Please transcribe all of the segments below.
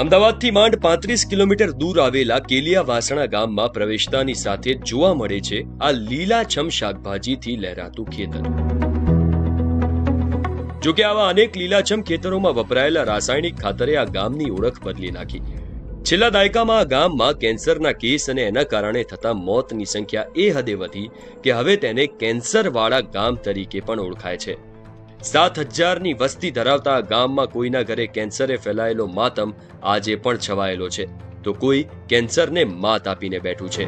અમદાવાદથી માંડ પાંત્રીસ કિલોમીટર દૂર આવેલા કેલિયા વાસણા ગામમાં પ્રવેશતાની સાથે જોવા મળે છે આ લીલાછમ શાકભાજીથી લહેરાતું ખેતર. જો કે આવા અનેક લીલાછમ ખેતરોમાં વપરાયેલા રાસાયણિક ખાતરે આ ગામની ઓળખ બદલી નાખી. છેલ્લા દાયકામાં આ ગામમાં કેન્સરના કેસ અને એના કારણે થતા મોતની સંખ્યા એ હદે વધી કે હવે તેને કેન્સરવાળા ગામ તરીકે પણ ઓળખાય છે. સાત હજારની વસ્તી ધરાવતા આ ગામમાં કોઈના ઘરે કેન્સરે ફેલાયેલો માતમ આજે પણ છવાયેલો છે. તો કોઈ કેન્સરને માત આપીને બેઠું છે.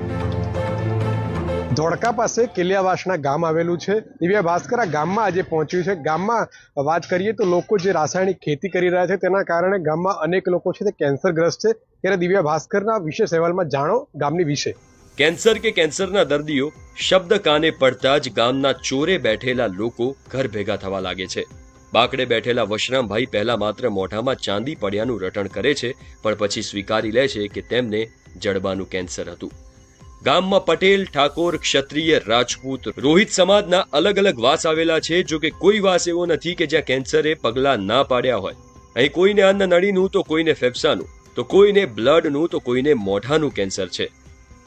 ધોળકા પાસે કેલિયાવાસના ગામ આવેલું છે. દિવ્યા ભાસ્કર આ ગામમાં આજે પહોંચ્યું છે. ગામમાં વાત કરીએ તો લોકો જે રાસાયણિક ખેતી કરી રહ્યા છે તેના કારણે ગામમાં અનેક લોકો છે તે કેન્સરગ્રસ્ત છે. ત્યારે દિવ્યા ભાસ્કરના વિશેષ અહેવાલમાં જાણો ગામની વિશે. કેન્સર કે કેન્સરના દર્દીઓ શબ્દ કાને પડતા જ ગામના ચોરે બેઠેલા લોકો ઘર ભેગા થવા લાગે છે. બાકડે બેઠેલા વશરામભાઈ પહેલા માત્ર મોઢામાં ચાંદી પડ્યાનું રટણ કરે છે, પણ પછી સ્વીકારી લે છે કે તેમને જડબાનું કેન્સર હતું. ગામમાં પટેલ, ઠાકોર, ક્ષત્રિય, રાજપૂત, રોહિત સમાજના અલગ અલગ વાસ આવેલા છે, જો કે કોઈ વાસ એવો નથી કે જ્યાં કેન્સરે પગલા ના પાડ્યા હોય. અહીં કોઈને અન્ન નળીનું તો કોઈને ફેફસાનું, તો કોઈને બ્લડનું તો કોઈને મોઢાનું કેન્સર છે.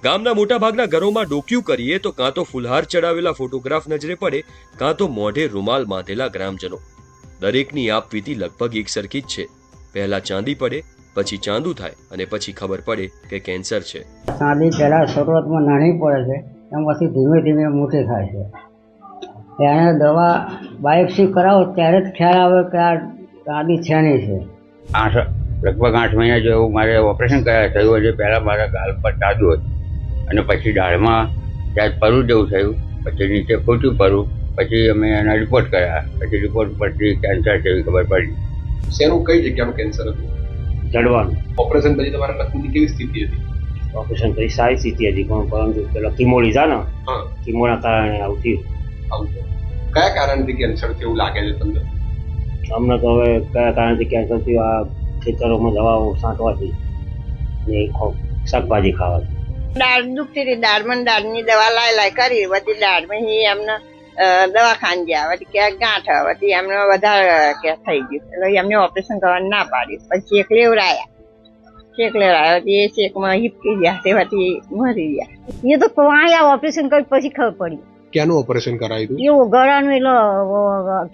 ગામના મોટાભાગના ઘરોમાં ડોક્યું કરીએ તો કાં તો ફુલહાર ચડાવેલા ફોટોગ્રાફ નજરે પડે કાં તો મોઢે રૂમાલ બાંધેલા ગ્રામજનો. દરેકની આપવીતી લગભગ એકસરખી જ છે. પહેલા ચાંદી પડે પછી ચાંદુ થાય અને પછી ખબર પડે કે કેન્સર છે. ચાંદી પહેલાં શરૂઆતમાં નાની પડે છે એમ પછી ધીમે ધીમે મોટી થાય છે. એને દવા બાયોપ્સી કરાવો ત્યારે જ ખ્યાલ આવે કે આ ચાંદી છેની છે. આઠ લગભગ આઠ મહિના જેવું મારે ઓપરેશન કરાયા થયું હજી પહેલાં મારા ગાલ પર ચાંદુ હતું. અને પછી દાળમાં ત્યાં પરું જેવું થયું પછી નીચે ખોટું પરું પછી અમે એના રિપોર્ટ કર્યા. પછી રિપોર્ટ પરથી કેન્સર જેવી ખબર પડી. શેનું કઈ જગ્યાનું કેન્સર હતું? જડવાનું. ઓપરેશન પછી તમારા લખનની કેવી સ્થિતિ હતી? ઓપરેશન કરી સારી સ્થિતિ હતી પણ પરંતુ પેલા કીમો લીધા ને કીમોના કારણે આવતી થયું. કયા કારણથી કેન્સર થયું લાગે છે તમને? અમને તો હવે કયા કારણથી કેન્સર થયું આ ખેતરોમાં દવાઓ છાંટવાથી ને શાકભાજી ખાવાથી. દાળ દુખતી હતી દાળમાં દાળની દવા લાય લાય કરી. બધી દાળમાં ઈ એમને દવાખાને ગયા. પછી ક્યાંક ગાંઠ પછી એમને વધારે કે થઈ ગયું. એટલે એમને ઓપરેશન કરવાનું ના પાડ્યું. પછી શેક લેવડાયા. એ હિપકી ગયા. તે મરી ગયા. એ તો અહીંયા ઓપરેશન કરી પછી ખબર પડી. ક્યાંનું ઓપરેશન કરાયું હતું? એવું ગળાનું એટલે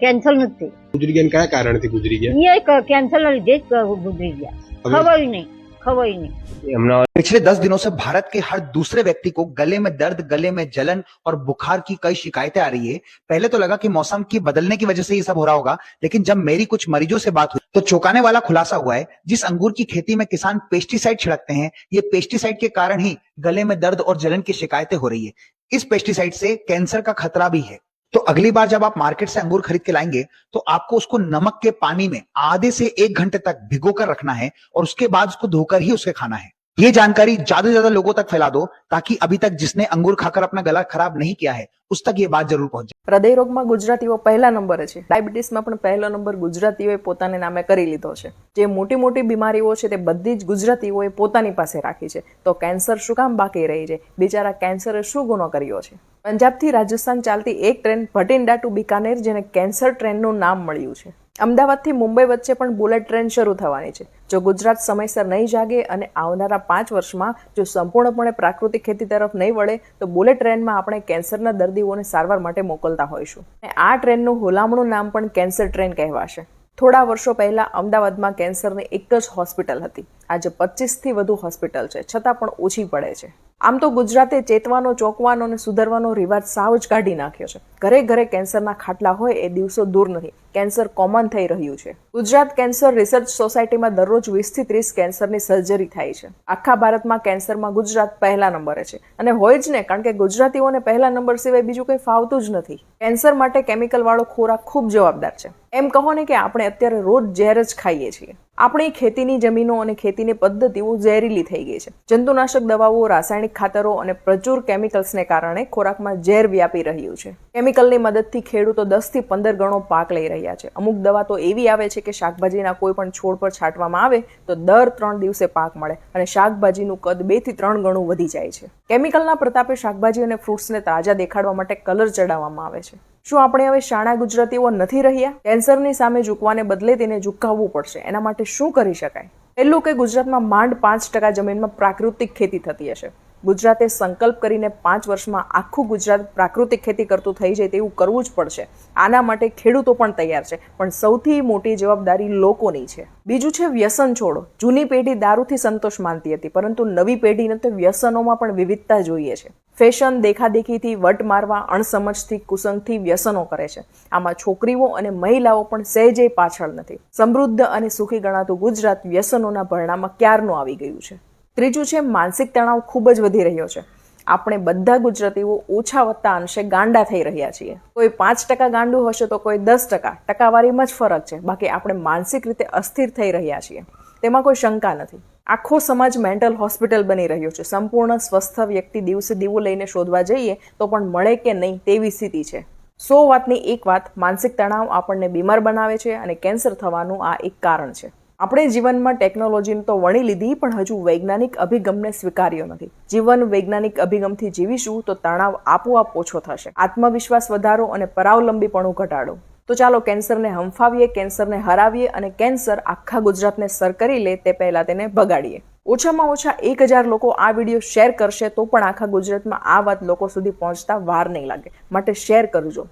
કેન્સલ નથી ગુજરી ગયા કયા કારણથી ગુજરી ગયા? એ કેન્સર લીધે જ ગુજરી ગયા. ખબર નહીં. रखा हुआ ही नहीं। पिछले दस दिनों से भारत के हर दूसरे व्यक्ति को गले में दर्द, गले में जलन और बुखार की कई शिकायतें आ रही है। पहले तो लगा कि मौसम की बदलने की वजह से ये सब हो रहा होगा, लेकिन जब मेरी कुछ मरीजों से बात हुई तो चौंकाने वाला खुलासा हुआ है, जिस अंगूर की खेती में किसान पेस्टिसाइड छिड़कते हैं, ये पेस्टिसाइड के कारण ही गले में दर्द और जलन की शिकायतें हो रही है। इस पेस्टिसाइड से कैंसर का खतरा भी है। तो अगली बार जब आप मार्केट से अंगूर खरीद के लाएंगे तो आपको उसको नमक के पानी में आधे से एक घंटे तक भिगो कर रखना है और उसके बाद उसको धोकर ही उसे खाना है ये जानकारी ज्यादा से ज्यादा लोगों तक फैला दो ताकि अभी तक जिसने अंगूर खाकर अपना गला खराब नहीं किया है उस तक ये बात जरूर पहुंचे હૃદય રોગમાં ગુજરાતીઓ પહેલા નંબરે છે ડાયાબિટીસમાં પણ પહેલો નંબર ગુજરાતીઓએ પોતાને નામે કરી લીધો છે જે મોટી મોટી બીમારીઓ છે તે બધી જ ગુજરાતીઓએ પોતાની પાસે રાખી છે તો કેન્સર શું કામ બાકી રહી છે બિચારા કેન્સરે શું ગુનો કર્યો છે પંજાબથી રાજસ્થાન ચાલતી એક ટ્રેન ભટિંડા ટુ બિકાનેર, જેને કેન્સર ટ્રેનનું નામ મળ્યું છે. અમદાવાદથી મુંબઈ વચ્ચે પણ બુલેટ ટ્રેન શરૂ થવાની છે. જો ગુજરાત સમયસર નહીં જાગે અને આવનારા પાંચ વર્ષમાં જો સંપૂર્ણપણે પ્રાકૃતિક ખેતી તરફ નહીં વળે, તો બુલેટ ટ્રેનમાં આપણે કેન્સરના દર્દીઓને સારવાર માટે મોકલતા હોઈશું. અને આ ટ્રેનનું હોલામણું નામ પણ કેન્સર ટ્રેન કહેવાશે. થોડા વર્ષો પહેલા અમદાવાદમાં કેન્સરની એક જ હોસ્પિટલ હતી. આજે પચીસથી વધુ હોસ્પિટલ છે, છતાં પણ ઓછી પડે છે. આમ તો ગુજરાતે ચેતવાનો, ચોંકવાનો અને સુધરવાનો રિવાજ સાવ જ કાઢી નાખ્યો છે. ઘરે ઘરે કેન્સરના ખાટલા હોય એ દિવસો દૂર નથી કેન્સર કોમન થઈ રહ્યું છે. ગુજરાત કેન્સર રિસર્ચ સોસાયટીમાં દરરોજ વીસથી ત્રીસ કેન્સરની સર્જરી થાય છે. આખા ભારતમાં કેન્સરમાં ગુજરાત પહેલા નંબરે છે. અને હોય જ ને, કારણ કે ગુજરાતીઓને પહેલા નંબર સિવાય બીજું કંઈ ફાવતું જ નથી. કેન્સર માટે કેમિકલવાળો ખોરાક ખૂબ જવાબદાર છે. એમ કહો ને કે આપણે અત્યારે રોજ ઝેર જ ખાઈએ છીએ. આપણી ખેતીની જમીનો અને ખેતીની પદ્ધતિઓ ઝેરીલી થઈ ગઈ છે. જંતુનાશક દવાઓ, રાસાયણિક ખાતરો અને પ્રચુર કેમિકલ્સને કારણે ખોરાકમાં ઝેર વ્યાપી રહ્યું છે. કેમિકલની મદદથી ખેડૂતો દસથી પંદર ગણો પાક લઈ રહ્યા છે. અમુક દવા તો એવી આવે છે કે શાકભાજીના કોઈ પણ છોડ પર છાંટવામાં આવે તો દર ત્રણ દિવસે પાક મળે અને શાકભાજીનું કદ બેથી ત્રણ ગણું વધી જાય છે. કેમિકલના પ્રતાપે શાકભાજી અને ફ્રૂટ્સને તાજા દેખાડવા માટે કલર ચડાવવામાં આવે છે. શું આપણે હવે શાણા ગુજરાતીઓ નથી રહ્યા, કેન્સરની સામે ઝૂકવાને બદલે તેને ઝુકાવવું પડશે. એના માટે શું કરી શકાય? પહેલું કે ગુજરાતમાં માંડ પાંચ ટકા જમીનમાં પ્રાકૃતિક ખેતી થતી હશે. ગુજરાતે સંકલ્પ કરીને પાંચ વર્ષમાં આખું ગુજરાત પ્રાકૃતિક ખેતી કરતું થઈ જાય તેવું કરવું જ પડશે. આના માટે ખેડૂતો પણ તૈયાર છે. પણ સૌથી મોટી જવાબદારી લોકોની છે. બીજું છે વ્યસન છોડો. જૂની પેઢી દારૂથી સંતોષ માનતી હતી, પરંતુ નવી પેઢીને તો વ્યસનોમાં પણ વિવિધતા જોઈએ છે. ફેશન દેખાદેખીથી વટ મારવા, અણસમજથી, કુસંગથી વ્યસનો કરે છે. આમાં છોકરીઓ અને મહિલાઓ પણ સહેજે પાછળ નથી. સમૃદ્ધ અને સુખી ગણાતું ગુજરાત વ્યસનોના ભરણામાં ક્યારનું આવી ગયું છે? ત્રીજું છે, માનસિક તણાવ ખૂબ જ વધી રહ્યો છે. આપણે બધા ગુજરાતીઓ ઓછા વત્તા અંશે ગાંડા થઈ રહ્યા છીએ. કોઈ પાંચ ટકા ગાંડું હશે તો કોઈ દસ ટકા. ટકાવારીમાં જ ફરક છે. બાકી આપણે માનસિક રીતે અસ્થિર થઈ રહ્યા છીએ. તેમાં કોઈ શંકા નથી. આખો સમાજ મેન્ટલ હોસ્પિટલ બની રહ્યો છે. સંપૂર્ણ સ્વસ્થ વ્યક્તિ દિવસે દીવો લઈને શોધવા જઈએ તો પણ મળે કે નહીં તેવી સ્થિતિ છે. સો વાતની એક વાત, માનસિક તણાવ આપણને બીમાર બનાવે છે અને કેન્સર થવાનું આ એક કારણ છે. આપણે જીવનમાં ટેકનોલોજીને તો વણી લીધી, પણ હજુ વૈજ્ઞાનિક અભિગમને સ્વીકાર્યો નથી. જીવન વૈજ્ઞાનિક અભિગમથી જીવીશું, તો તણાવ આપોઆપ ઓછો થશે. આત્મવિશ્વાસ વધારો અને પરાવલંબીપણું ઘટાડો. તો ચાલો કેન્સરને હંફાવીએ, કેન્સરને હરાવીએ અને કેન્સર આખા ગુજરાતને સર કરી લે, તે પહેલાં તેને ભગાડીએ. ઓછામાં ઓછા એક હજાર લોકો આ વીડિયો શેર કરશે, તો પણ આખા ગુજરાતમાં આ વાત લોકો સુધી પહોંચતા વાર નહીં લાગે. માટે શેર કરજો.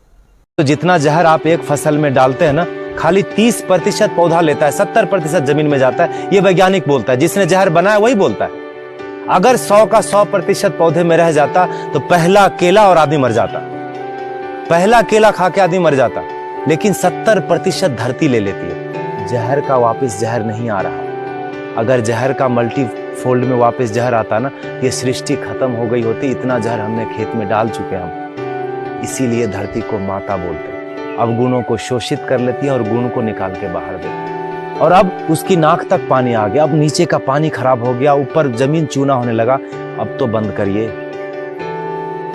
તો જીતના જહર આપ એક ફસલ મેં ડાલતે હે ના? खाली तीस प्रतिशत पौधा लेता है, सत्तर प्रतिशत ज़मीन में जाता है, ये वैज्ञानिक बोलता है, जिसने जहर बनाया वही बोलता है। अगर सौ का सौ प्रतिशत पौधे में रह जाता तो पहला केला और आदमी मर जाता। पहला केला खा के आदमी मर जाता, लेकिन सत्तर प्रतिशत धरती ले लेती है। जहर का वापस जहर नहीं आ रहा। अगर जहर का मल्टी फोल्ड में वापस जहर आता ना, ये सृष्टि खत्म हो गई होती, इतना जहर हमने खेत में डाल चुके हम। इसीलिए धरती को माता बोलते अवगुणों को शोषित कर लेती है और गुण को निकाल के बाहर देती है। और अब उसकी नाक तक पानी आ गया, अब नीचे का पानी खराब हो गया, ऊपर ज़मीन चूना होने लगा, अब तो बंद करिए।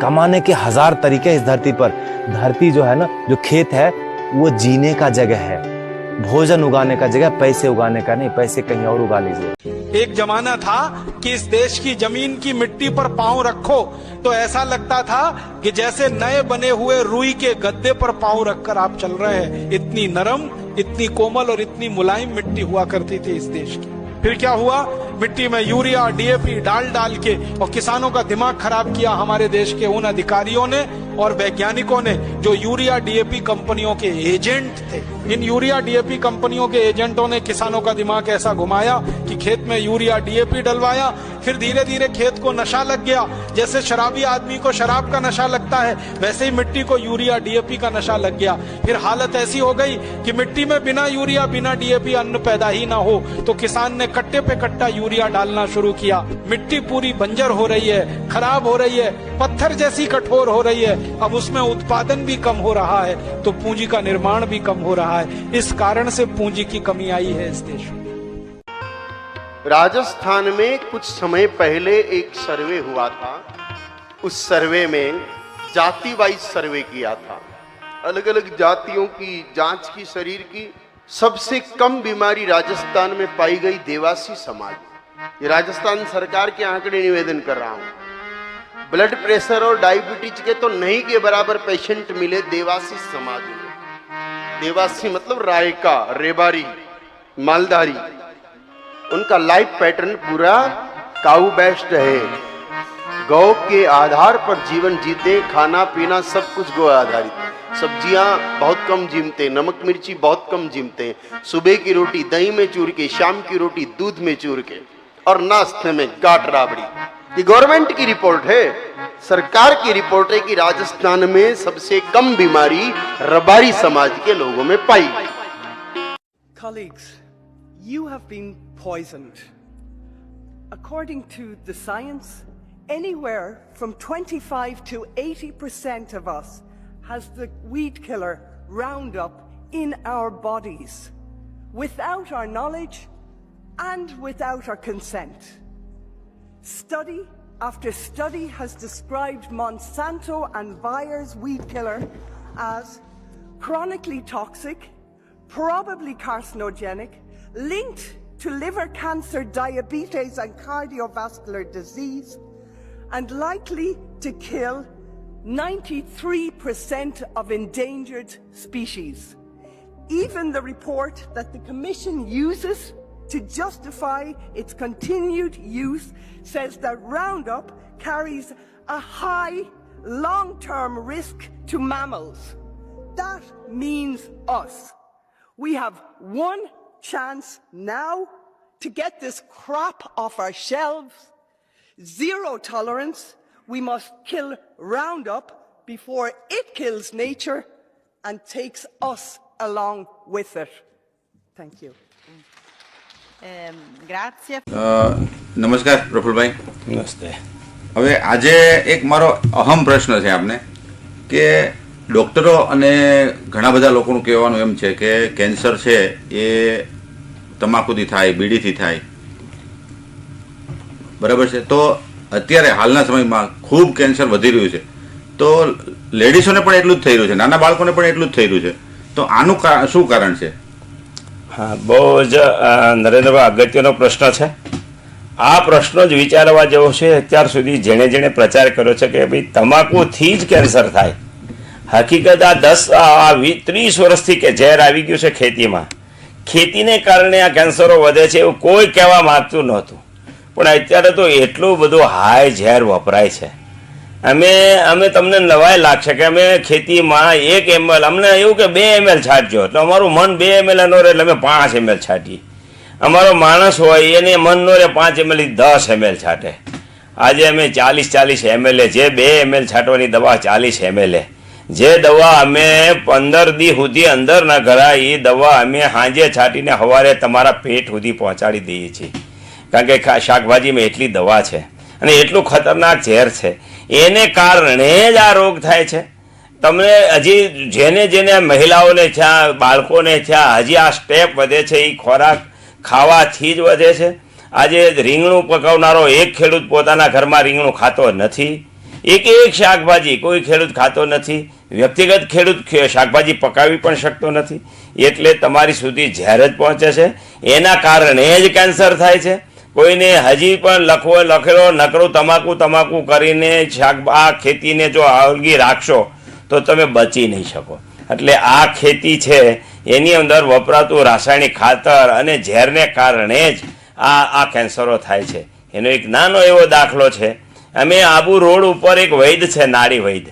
कमाने के हज़ार तरीके इस धरती पर। धरती जो है ना, जो खेत है, वो जीने का जगह है। भोजन उगाने का जगह, पैसे उगाने का नहीं, पैसे कहीं और उगा लीजिए। एक जमाना था कि इस देश की ज़मीन की मिट्टी पर पाँव रखो। तो ऐसा लगता था कि जैसे नए बने हुए रुई के गद्दे पर पाँव रखकर आप चल रहे हैं। इतनी नरम, इतनी कोमल और इतनी मुलायम मिट्टी हुआ करती थी इस देश की। फिर क्या हुआ? मिट्टी में यूरिया, डीएपी डाल डाल के और किसानों का दिमाग खराब किया हमारे देश के उन अधिकारियों ने। और वैज्ञानिकों ने जो यूरिया डीएपी कंपनियों के एजेंट थे, इन यूरिया डीएपी कंपनियों के एजेंटों ने किसानों का दिमाग ऐसा घुमाया कि खेत में यूरिया डीएपी डलवाया, फिर धीरे धीरे खेत को नशा लग गया। जैसे शराबी आदमी को शराब का नशा लगता है, वैसे ही मिट्टी को यूरिया डीएपी का नशा लग गया। फिर हालत ऐसी हो गई कि मिट्टी में बिना यूरिया, बिना डीएपी अन्न पैदा ही ना हो तो किसान ने कट्टे पे कट्टा यूरिया डालना शुरू किया। मिट्टी पूरी बंजर हो रही है, खराब हो रही है, पत्थर जैसी कठोर हो रही है। अब उसमें उत्पादन भी कम हो रहा है तो पूंजी का निर्माण भी कम हो रहा है। इस कारण से पूंजी की कमी आई है इस देश में। राजस्थान में कुछ समय पहले एक सर्वे हुआ था। उस सर्वे में जाति वाइज सर्वे किया था। अलग अलग जातियों की जाँच की, शरीर की सबसे कम बीमारी राजस्थान में पाई गई देवासी समाज। ये राजस्थान सरकार के आंकड़े निवेदन कर रहा हूँ। ब्लड प्रेशर और डायबिटीज़ के तो नहीं के बराबर पेशेंट मिले देवासी समाज में। देवासी मतलब रायका, रेबारी मालदारी उनका लाइफ पैटर्न पूरा काउ बेस्ट है। गौ के आधार पर जीवन जीते, खाना, पीना, सब कुछ गौ आधारित। सब्ज़ियाँ बहुत कम जीमते, नमक, मिर्ची बहुत कम जीमते। सुबह की रोटी दही में चूर के, शाम की रोटी दूध में चूर के। और नाश्ते में गाट राबड़ी। ये गवर्नमेंट की रिपोर्ट है सरकार की रिपोर्ट है कि राजस्थान में सबसे कम बीमारी रबारी समाज के लोगों में पाई गई Colleagues, you have been poisoned. According to the science, anywhere from 25 to 80% of us has the weed killer Roundup in our bodies, without our knowledge and without our consent. Study after study has described Monsanto and Bayer's weed killer as chronically toxic, probably carcinogenic, linked to liver cancer, diabetes, and cardiovascular disease, and likely to kill 93% of endangered species. Even the report that the Commission uses to justify its continued use says that Roundup carries a high long term risk to mammals. That means us. We have one chance now to get this crap off our shelves. Zero tolerance. We must kill Roundup before it kills nature and takes us along with it. Thank you. Grazie. નમસ્કાર પ્રફુલભાઈ. નમસ્તે. હવે આજે એક મારો અહમ પ્રશ્ન છે આપને કે ડૉક્ટરો અને ઘણા બધા લોકોનું કહેવાનું એમ છે કે કેન્સર છે એ તમાકુથી થાય બીડીથી થાય. બરાબર છે? તો અત્યારે હાલના સમયમાં ખૂબ કેન્સર વધી રહ્યું છે. તો લેડીઝોને પણ એટલું જ થઈ રહ્યું છે નાના બાળકોને પણ એટલું જ થઈ રહ્યું છે. તો આનું શું કારણ છે? હા, બહુ જ નરેન્દ્રભાઈ અગત્યનો પ્રશ્ન છે. આ પ્રશ્નો જ વિચારવા જેવો છે, અત્યાર સુધી જેણે જેણે પ્રચાર કર્યો છે કે ભાઈ તમાકુથી જ કેન્સર થાય. હકીકત આ દસ આ ત્રીસ વર્ષથી કે ઝેર આવી ગયું છે ખેતીમાં. ખેતીને કારણે આ કેન્સરો વધે છે એવું કોઈ કહેવા માગતું નહોતું. પણ અત્યારે તો એટલું બધું હાય ઝેર વપરાય છે. અમે અમે તમને નવાઈ લાગશે કે અમે ખેતીમાં એક એમએલ. અમને એવું કે બે એમએલ છાંટજો એટલે અમારું મન બે એમએલ નો રહે એટલે અમે પાંચ એમએલ છાંટીએ. અમારો માણસ હોય, એને મન નો રહે પાંચ એમએલ દસ એમએલ છાંટે. આજે અમે ચાલીસ ચાલીસ એમએલએ જે બે એમએલ છાંટવાની દવા ચાલીસ એમએલએ જે દવા અમે પંદર દી સુધી અંદર ના ઘરાય એ દવા અમે સાંજે છાંટીને સવારે તમારા પેટ સુધી પહોંચાડી દઈએ છીએ. કારણ કે શાકભાજીમાં એટલી દવા છે. અને એટલું ખતરનાક ઝેર છે. એને કારણે જ આ રોગ થાય છે. તમને હજી જેને જેને મહિલાઓને થયા બાળકોને થયા હજી આ સ્ટેપ વધે છે એ ખોરાક ખાવાથી જ વધે છે. આજે રીંગણું પકવનારો એક ખેડૂત પોતાના ઘરમાં રીંગણું ખાતો નથી. એક એક શાકભાજી કોઈ ખેડૂત ખાતો નથી. વ્યક્તિગત ખેડૂત શાકભાજી પકાવી પણ શકતો નથી. એટલે તમારી સુધી ઝેર જ પહોંચે છે. એના કારણે જ કેન્સર થાય છે. કોઈને હજી પણ લખવો, લખેલો, નકરો, તમાકુ તમાકુ કરીને શાક, આ ખેતીને જો આવલગી રાખશો, તો તમે બચી નહીં શકો. એટલે આ ખેતી છે, એની અંદર વપરાતું રાસાયણિક ખાતર અને ઝેરને કારણે જ આ આ કેન્સરો થાય છે. એનો એક નાનો એવો દાખલો છે. અમે આબુ રોડ ઉપર એક વૈદ છે, નાડી વૈદ.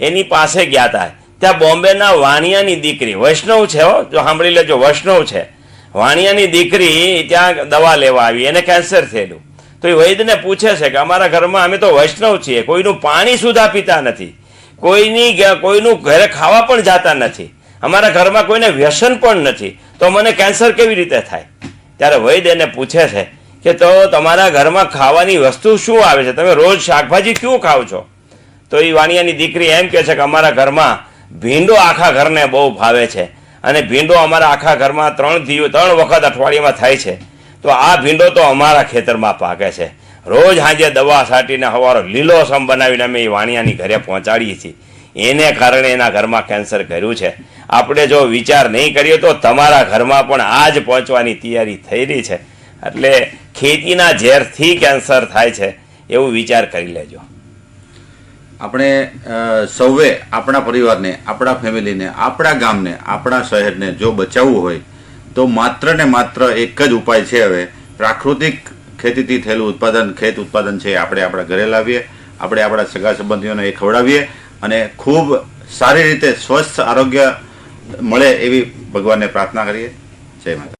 એની પાસે ગયા હતા ત્યાં બોમ્બેના વાણિયાની દીકરી વૈષ્ણવ છે હો, જો સાંભળી લેજો, વૈષ્ણવ છે. વાણિયાની દીકરી ત્યાં દવા લેવા આવી, એને કેન્સર થયેલું. તો એ વૈદ્યને પૂછે છે કે અમારા ઘરમાં અમે તો વૈષ્ણવ છીએ, કોઈનું પાણી સુધા પીતા નથી, કોઈની કોઈનું ઘરે ખાવા પણ જાતા નથી, અમારા ઘરમાં કોઈને વ્યસન પણ નથી, તો મને કેન્સર કેવી રીતે થાય? ત્યારે વૈદ્ય એને પૂછે છે કે તો તમારા ઘરમાં ખાવાની વસ્તુ શું આવે છે? તમે રોજ શાકભાજી ક્યું ખાવ છો? તો એ વાણિયાની દીકરી એમ કહે છે કે અમારા ઘરમાં ભીંડો આખા ઘરને બહુ ભાવે છે. અને ભીંડો અમારા આખા ઘરમાં ત્રણ દિવસ ત્રણ વખત અઠવાડિયામાં થાય છે. તો આ ભીંડો તો અમારા ખેતરમાં પાકે છે. રોજ સાંજે દવા છાંટીને સવારો લીલોસમ બનાવીને અમે એ વાણિયાની ઘરે પહોંચાડીએ છીએ. એને કારણે એના ઘરમાં કેન્સર કર્યું છે. આપણે જો વિચાર નહીં કરીએ તો તમારા ઘરમાં પણ આ જ પહોંચવાની તૈયારી થઈ રહી છે. એટલે ખેતીના ઝેરથી કેન્સર થાય છે. એવું વિચાર કરી લેજો. આપણે સૌએ આપણા પરિવારને, આપણા ફેમિલીને, આપણા ગામને, આપણા શહેરને જો બચાવવું હોય, તો માત્ર ને માત્ર એક જ ઉપાય છે હવે. પ્રાકૃતિક ખેતીથી થયેલું ઉત્પાદન, ખેત ઉત્પાદન છે આપણે આપણા ઘરે લાવીએ, આપણે આપણા સગા સંબંધીઓને એ ખવડાવીએ અને ખૂબ સારી રીતે સ્વસ્થ આરોગ્ય મળે એવી ભગવાનને પ્રાર્થના કરીએ. જય માતા